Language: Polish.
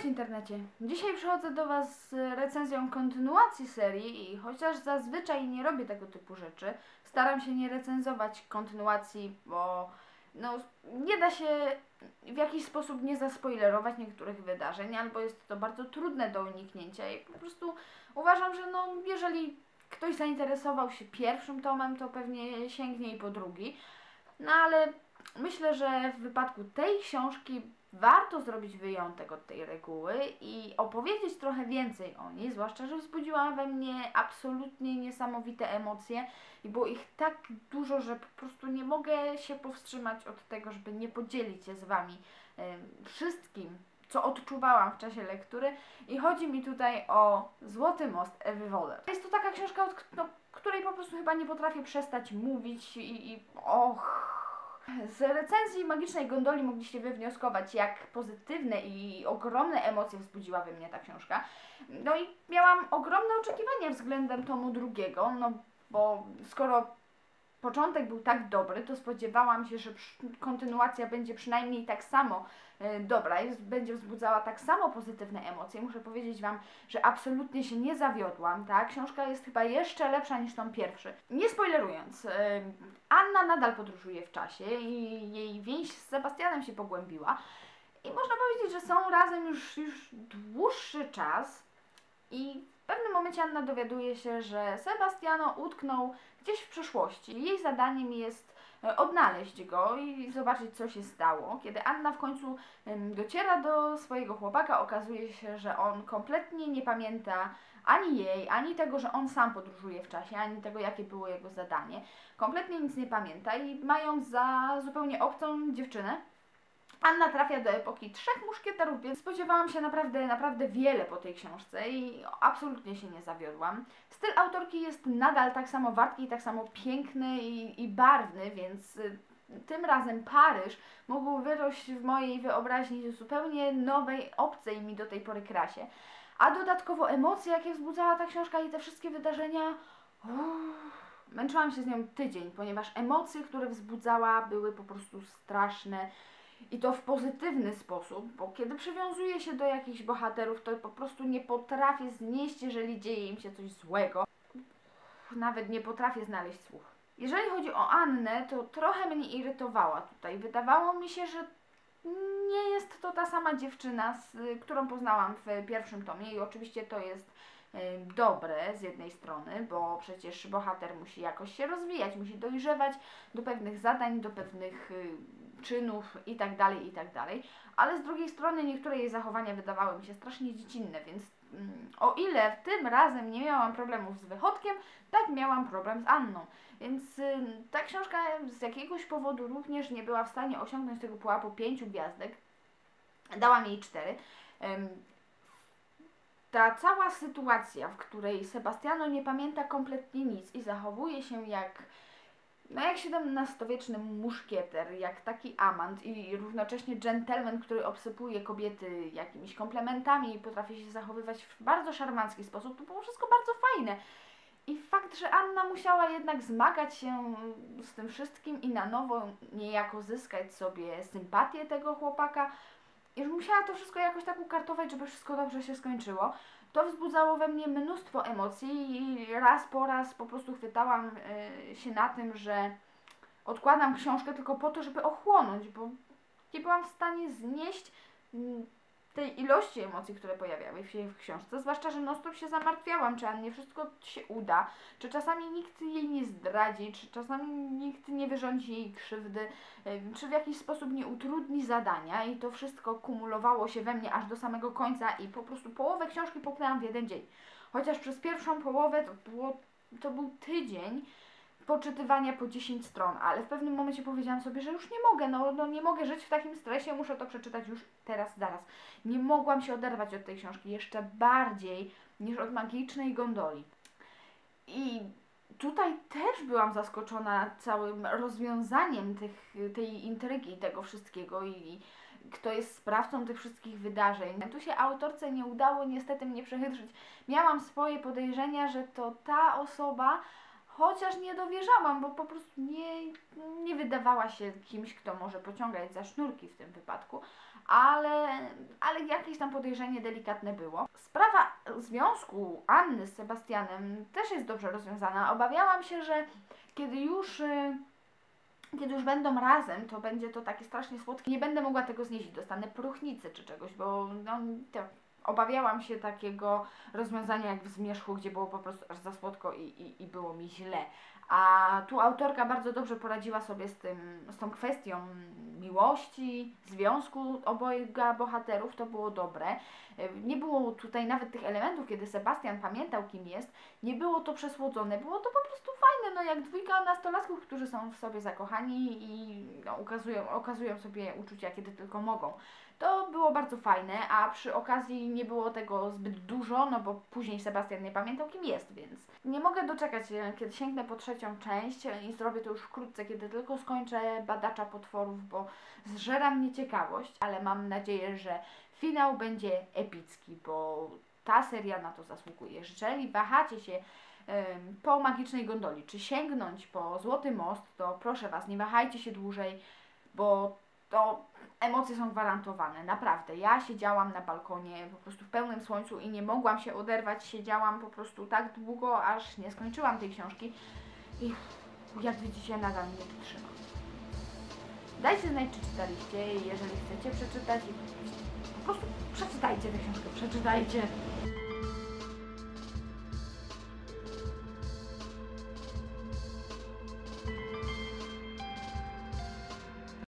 Cześć internecie! Dzisiaj przychodzę do Was z recenzją kontynuacji serii i chociaż zazwyczaj nie robię tego typu rzeczy, staram się nie recenzować kontynuacji, bo no, nie da się w jakiś sposób nie zaspoilerować niektórych wydarzeń, albo jest to bardzo trudne do uniknięcia i po prostu uważam, że no, jeżeli ktoś zainteresował się pierwszym tomem, to pewnie sięgnie i po drugi. No ale myślę, że w wypadku tej książki warto zrobić wyjątek od tej reguły i opowiedzieć trochę więcej o niej, zwłaszcza, że wzbudziła we mnie absolutnie niesamowite emocje i było ich tak dużo, że po prostu nie mogę się powstrzymać od tego, żeby nie podzielić się z Wami wszystkim, co odczuwałam w czasie lektury i chodzi mi tutaj o Złoty Most Ewy Woller. Jest to taka książka, od no, której po prostu chyba nie potrafię przestać mówić i, i och z recenzji Magicznej Gondoli mogliście wywnioskować, jak pozytywne i ogromne emocje wzbudziła we mnie ta książka. No i miałam ogromne oczekiwania względem tomu drugiego, no bo skoro początek był tak dobry, to spodziewałam się, że kontynuacja będzie przynajmniej tak samo e, dobra, jest, będzie wzbudzała tak samo pozytywne emocje. Muszę powiedzieć Wam, że absolutnie się nie zawiodłam. Ta książka jest chyba jeszcze lepsza niż tą pierwszy. Nie spoilerując, e, Anna nadal podróżuje w czasie i jej więź z Sebastianem się pogłębiła. I można powiedzieć, że są razem już, już dłuższy czas i pewnym momencie Anna dowiaduje się, że Sebastiano utknął gdzieś w przeszłości. Jej zadaniem jest e, odnaleźć go i zobaczyć, co się stało. Kiedy Anna w końcu dociera do swojego chłopaka, okazuje się, że on kompletnie nie pamięta ani jej, ani tego, że on sam podróżuje w czasie, ani tego, jakie było jego zadanie. Kompletnie nic nie pamięta i mając za zupełnie obcą dziewczynę, Anna trafia do epoki trzech muszkieterów, więc spodziewałam się naprawdę, naprawdę wiele po tej książce i absolutnie się nie zawiodłam. Styl autorki jest nadal tak samo wartki, tak samo piękny i, i barwny, więc y, tym razem Paryż mógł wyrość w mojej wyobraźni zupełnie nowej, obcej mi do tej pory krasie. A dodatkowo emocje, jakie wzbudzała ta książka i te wszystkie wydarzenia... Uff, męczyłam się z nią tydzień, ponieważ emocje, które wzbudzała, były po prostu straszne i to w pozytywny sposób, bo kiedy przywiązuję się do jakichś bohaterów, to po prostu nie potrafię znieść, jeżeli dzieje im się coś złego. Nawet nie potrafię znaleźć słów. Jeżeli chodzi o Annę, to trochę mnie irytowała tutaj. Wydawało mi się, że nie jest to ta sama dziewczyna, z, którą poznałam w pierwszym tomie i oczywiście to jest dobre z jednej strony, bo przecież bohater musi jakoś się rozwijać, musi dojrzewać do pewnych zadań, do pewnych y, czynów i tak dalej, i tak. Ale z drugiej strony niektóre jej zachowania wydawały mi się strasznie dziecinne, więc mm, o ile tym razem nie miałam problemów z wychodkiem, tak miałam problem z Anną. Więc y, ta książka z jakiegoś powodu również nie była w stanie osiągnąć tego pułapu pięciu gwiazdek. Dałam jej cztery ta cała sytuacja, w której Sebastiano nie pamięta kompletnie nic i zachowuje się jak no jak XVII-wieczny muszkieter, jak taki amant i równocześnie gentleman, który obsypuje kobiety jakimiś komplementami i potrafi się zachowywać w bardzo szarmancki sposób, to było wszystko bardzo fajne. I fakt, że Anna musiała jednak zmagać się z tym wszystkim i na nowo niejako zyskać sobie sympatię tego chłopaka, i że musiała to wszystko jakoś tak ukartować, żeby wszystko dobrze się skończyło. To wzbudzało we mnie mnóstwo emocji i raz po raz po prostu chwytałam y, się na tym, że odkładam książkę tylko po to, żeby ochłonąć, bo nie byłam w stanie znieść mm, tej ilości emocji, które pojawiały się w książce, zwłaszcza, że non się zamartwiałam, czy nie wszystko się uda, czy czasami nikt jej nie zdradzi, czy czasami nikt nie wyrządzi jej krzywdy, czy w jakiś sposób nie utrudni zadania i to wszystko kumulowało się we mnie aż do samego końca i po prostu połowę książki poknęłam w jeden dzień. Chociaż przez pierwszą połowę to, było, to był tydzień, poczytywania po 10 stron, ale w pewnym momencie powiedziałam sobie, że już nie mogę, no, no nie mogę żyć w takim stresie, muszę to przeczytać już teraz, zaraz. Nie mogłam się oderwać od tej książki jeszcze bardziej niż od magicznej gondoli. I tutaj też byłam zaskoczona całym rozwiązaniem tych, tej intrygi, tego wszystkiego i kto jest sprawcą tych wszystkich wydarzeń. Tu się autorce nie udało niestety mnie przechytrzyć. Miałam swoje podejrzenia, że to ta osoba Chociaż nie dowierzałam, bo po prostu nie, nie wydawała się kimś, kto może pociągać za sznurki w tym wypadku, ale, ale jakieś tam podejrzenie delikatne było. Sprawa związku Anny z Sebastianem też jest dobrze rozwiązana. Obawiałam się, że kiedy już... y, kiedy już będą razem, to będzie to takie strasznie słodkie. Nie będę mogła tego znieść, dostanę próchnicy czy czegoś, bo no, to obawiałam się takiego rozwiązania jak w Zmierzchu, gdzie było po prostu aż za słodko i, i, i było mi źle. A tu autorka bardzo dobrze poradziła sobie z, tym, z tą kwestią miłości, związku obojga bohaterów, to było dobre. Nie było tutaj nawet tych elementów, kiedy Sebastian pamiętał kim jest, nie było to przesłodzone, było to po prostu fajne, no jak dwójka nastolatków, którzy są w sobie zakochani i no, ukazują, okazują sobie uczucia, kiedy tylko mogą. To było bardzo fajne, a przy okazji nie było tego zbyt dużo, no bo później Sebastian nie pamiętał kim jest, więc nie mogę doczekać, kiedy sięgnę po trzecią część i zrobię to już wkrótce, kiedy tylko skończę badacza potworów, bo zżera mnie ciekawość, ale mam nadzieję, że finał będzie epicki, bo ta seria na to zasługuje. Jeżeli wahacie się po magicznej gondoli, czy sięgnąć po Złoty Most, to proszę Was, nie wahajcie się dłużej, bo to emocje są gwarantowane, naprawdę. Ja siedziałam na balkonie po prostu w pełnym słońcu i nie mogłam się oderwać, siedziałam po prostu tak długo, aż nie skończyłam tej książki i jak widzicie nadal mnie to trzyma. Dajcie znać, czy czytaliście i jeżeli chcecie przeczytać, po prostu przeczytajcie tę książkę, przeczytajcie.